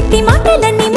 చిట్టి మాటలన్నీ